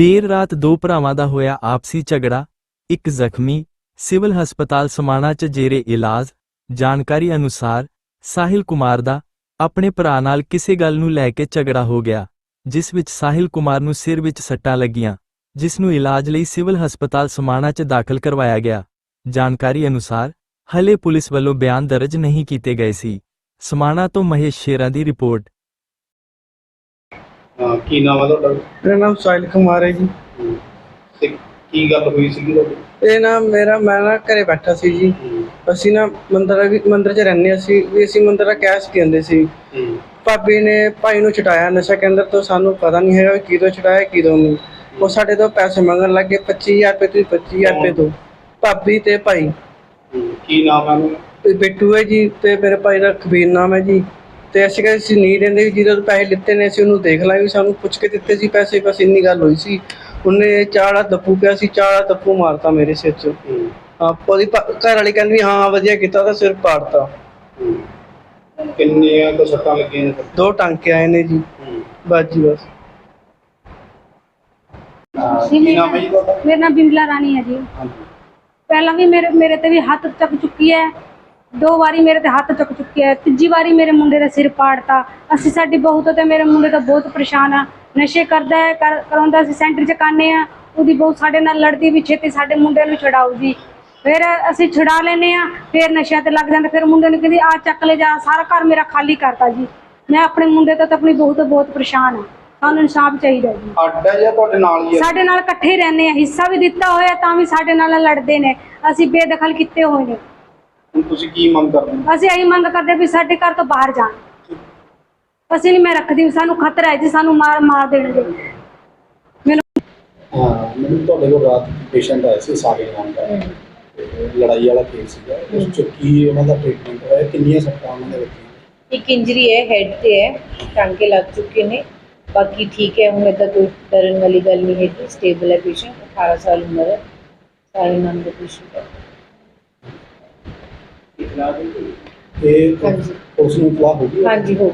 ਦੇਰ ਰਾਤ ਦੋ ਭਰਾਵਾਂ ਦਾ ਹੋਇਆ ਆਪਸੀ ਝਗੜਾ, ਇੱਕ ਜ਼ਖਮੀ, ਸਿਵਲ ਹਸਪਤਾਲ ਸਮਾਣਾ 'ਚ ਜੇਰੇ ਇਲਾਜ, ਜਾਣਕਾਰੀ ਅਨੁਸਾਰ ਸਾਹਿਲ ਕੁਮਾਰ ਦਾ ਆਪਣੇ ਭਰਾ ਨਾਲ ਕਿਸੇ ਗੱਲ ਨੂੰ ਲੈ ਕੇ ਝਗੜਾ ਹੋ ਗਿਆ, ਜਿਸ ਵਿੱਚ ਸਾਹਿਲ ਕੁਮਾਰ ਨੂੰ ਸਿਰ ਵਿੱਚ ਸੱਟਾਂ ਲੱਗੀਆਂ, ਜਿਸ ਨੂੰ ਇਲਾਜ ਲਈ ਸਿਵਲ ਹਸਪਤਾਲ ਸਮਾਣਾ 'ਚ ਦਾਖਲ ਕਰਵਾਇਆ ਗਿਆ। ਜਾਣਕਾਰੀ ਅਨੁਸਾਰ ਹਲੇ ਪੁਲਿਸ ਵੱਲੋਂ ਬਿਆਨ ਦਰਜ ਨਹੀਂ ਕੀਤੇ ਗਏ ਸੀ। ਸਮਾਣਾ ਤੋਂ ਮਹੇਸ਼ ਸ਼ੇਰਾਂ ਦੀ ਰਿਪੋਰਟ। ਹਾਂ ਕੀ ਨਾਮ ਹੈ ਤੁਹਾਡਾ? ਮੇਰਾ ਨਾਮ ਸਾਹਿਲ ਕੁਮਾਰ ਹੈ ਜੀ। ਤੇ ਕੀ ਗੱਲ ਹੋਈ ਸੀਗੀ ਤੁਹਾਡੀ? ਇਹ ਨਾ ਮੇਰਾ ਮੈਂ ਨਾ ਘਰੇ ਬੈਠਾ ਸੀ ਜੀ। ਅਸੀਂ ਨਾ ਮੰਦਰ ਵੀ ਮੰਦਰ 'ਚ ਰਹਿੰਦੇ ਅਸੀਂ। ਵੀ ਅਸੀਂ ਮੰਦਰ ਦਾ ਕੈਸ਼ ਕਹਿੰਦੇ ਸੀ। ਭਾਬੀ ਨੇ ਭਾਈ ਨੂੰ ਛਡਾਇਆ ਨਸ਼ਾ ਕੇਂਦਰ ਤੋਂ। ਸਾਨੂੰ ਪਤਾ ਨਹੀਂ ਹੈਗਾ ਵੀ ਕਿਦੋਂ ਛਡਾਇਆ ਕਿਦੋਂ ਨਹੀਂ। ਉਹ ਸਾਡੇ ਤੋਂ ਪੈਸੇ ਮੰਗਣ ਲੱਗੇ 25000 ਰੁਪਏ ਤੋਂ 25000 ਰੁਪਏ ਤੋਂ ਭਾਬੀ ਤੇ ਭਾਈ। ਕੀ ਨਾਮ ਹੈ ਉਹਨਾਂ ਦਾ? ਇਹ ਬਿੱਟੂ ਹੈ ਜੀ ਤੇ ਮੇਰੇ ਭਾਈ ਦਾ ਕਬੀਰ ਨਾਮ ਹੈ ਜੀ। ਤੇ ਅਸੀਂ ਕਹਿੰਦੇ ਸੀ ਨਹੀਂ ਦਿੰਦੇ ਜਿਹਦੇ ਤੋਂ ਪੈਸੇ ਲਿੱਤੇ ਨੇ ਅਸੀਂ ਉਹਨੂੰ ਦੇਖ ਲਾਂਗੇ ਵੀ ਸਾਨੂੰ ਪੁੱਛ ਕੇ ਦਿੱਤੇ ਸੀ ਪੈਸੇ ਬਸ ਇੰਨੀ ਗੱਲ ਹੋਈ ਸੀ। ਉਹਨੇ ਚਾੜਾ ਦੱਪੂ ਪਿਆ ਸੀ ਚਾੜਾ ਦੱਪੂ ਮਾਰਤਾ ਮੇਰੇ ਸਿਰ 'ਚ। ਉਹਦੀ ਭ- ਘਰ ਵਾਲੀ ਕਹਿੰਦੀ ਵੀ ਹਾਂ ਵਧੀਆ ਕੀਤਾ ਤਾਂ ਸਿਰ ਪਾੜਤਾ। ਕਿੰਨੀਆਂ ਕੁ ਸੱਟਾਂ ਲੱਗੀਆਂ ਨੇ? ਦੋ ਟਾਂਕੇ ਆਏ ਨੇ ਜੀ। ਬਸ ਜੀ ਬਸ। ਜੀ, ਤੁਹਾਡਾ? ਮੇਰਾ ਨਾਮ ਬਿਮਲਾ ਰਾਣੀ ਹੈ ਜੀ। ਪਹਿਲਾਂ ਵੀ ਮੇਰੇ ਮੇਰੇ ਤੇ ਵੀ ਹੱਥ ਚੱਕ ਚੁੱਕੀ ਹੈ। ਦੋ ਵਾਰੀ ਮੇਰੇ ਤੇ ਹੱਥ ਚੱਕ ਚੁੱਕੀ ਹੈ ਤੀਜੀ ਵਾਰੀ ਮੇਰੇ ਮੁੰਡੇ ਦਾ ਸਿਰ ਪਾੜਤਾ। ਅਸੀਂ ਸਾਡੀ ਬਹੂ ਤੋਂ ਮੇਰੇ ਮੁੰਡੇ ਤੋਂ ਬਹੁਤ ਪਰੇਸ਼ਾਨ ਆ ਨਸ਼ੇ ਕਰਦਾ ਹੈ ਕਰ- ਕਰਾਉਂਦਾ ਅਸੀਂ ਸੈਂਟਰ ਚ ਕਾਨੇ ਆ ਉਹਦੀ ਬਹੂ ਸਾਡੇ ਨਾਲ ਲੜਦੀ ਵੀ ਛੇਤੀ ਸਾਡੇ ਮੁੰਡੇ ਨੂੰ ਛਡਾਊ ਜੀ। ਫਿਰ ਅਸੀਂ ਛੁਡਾ ਲੈਨੇ ਆ ਫਿਰ ਨਸ਼ਿਆਂ ਤੇ ਲੱਗ ਜਾਂਦਾ। ਫਿਰ ਮੁੰਡੇ ਨੂੰ ਕਹਿੰਦੀ ਆ ਚੱਕ ਲੈ ਜਾ ਸਾਰਾ ਘਰ ਮੇਰਾ ਖਾਲੀ ਕਰਤਾ ਜੀ। ਮੈਂ ਆਪਣੇ ਮੁੰਡੇ ਤੋਂ ਤੇ ਆਪਣੀ ਬਹੂ ਤੋਂ ਬਹੁਤ ਪਰੇਸ਼ਾਨ ਆ ਸਾਨੂੰ ਇਨਸਾਫ ਚਾਹੀਦਾ ਜੀ। ਅੱਡ ਜਾਂ ਤੁਹਾਡੇ ਨਾਲ ਹੀ ਸਾਡੇ ਨਾਲ ਇਕੱਠੇ ਰਹਿੰਦੇ ਆ ਹਿੱਸਾ ਵੀ ਦਿੱਤਾ ਹੋਇਆ ਤਾਂ ਵੀ ਸਾਡੇ ਨਾਲ ਲੜਦੇ ਨੇ। ਅਸੀਂ ਬੇਦਖਲ ਕੀਤੇ ਹੋਏ ਨੇ। ਤੁਸੀਂ ਕੀ ਮੰਗ ਕਰਦੇ ਹੋ? ਅਸੀਂ ਇਹੀ ਮੰਗ ਕਰਦੇ ਵੀ ਸਾਡੇ ਘਰ ਤੋਂ ਬਾਹਰ ਜਾਣ। ਅਸੀਂ ਨਹੀਂ ਮੈਂ ਰੱਖਦੀ ਸਾਨੂੰ ਖਤਰਾ ਹੈ ਜੀ ਸਾਨੂੰ ਮਾਰ ਮਾਰ ਦੇਣਗੇ ਮੈਨੂੰ ਹਾਂ ਮੈਨੂੰ ਤੁਹਾਡੇ ਕੋਲ ਰਾਤ ਪੇਸ਼ੈਂਟ ਆਇਆ ਸੀ ਸਾਹਿਲ ਨਾਮ ਦਾ। ਤੇ ਲੜਾਈ ਵਾਲਾ ਕੇਸ ਸੀਗਾ। ਉਸ ਚ ਕੀ ਉਹਨਾਂ ਦਾ ਟ੍ਰੀਟਮੈਂਟ ਹੋਇਆ? ਕਿੰਨੀਆਂ ਸੱਟਾਂ ਉਹਨਾਂ ਦੇ ਲੱਗੀਆਂ? ਇੱਕ ਇੰਜਰੀ ਹੈ ਹੈਡ ਤੇ ਹੈ ਟਾਂਕੇ ਲੱਗ ਚੁੱਕੇ ਨੇ। ਬਾਕੀ ਠੀਕ ਹੈ ਹੁਣ ਇੱਦਾਂ ਕੋਈ ਡਰਨ ਵਾਲੀ ਗੱਲ ਨਹੀਂ ਹੈਗੀ। ਸਟੇਬਲ ਹੈ ਪੇਸ਼ੈਂਟ 18 ਸਾਲ ਉਮਰ ਹੈ। ਸਾਰੇ ਨਾਮ ਦਾ ਪੇਸ਼ੈਂਟ ਹੈ। ਇਹ ਹਾਂਜੀ। ਉਸ ਨੂੰ ਇਤਲਾਹ ਹੋ ਗਈ। ਹਾਂਜੀ ਹੋ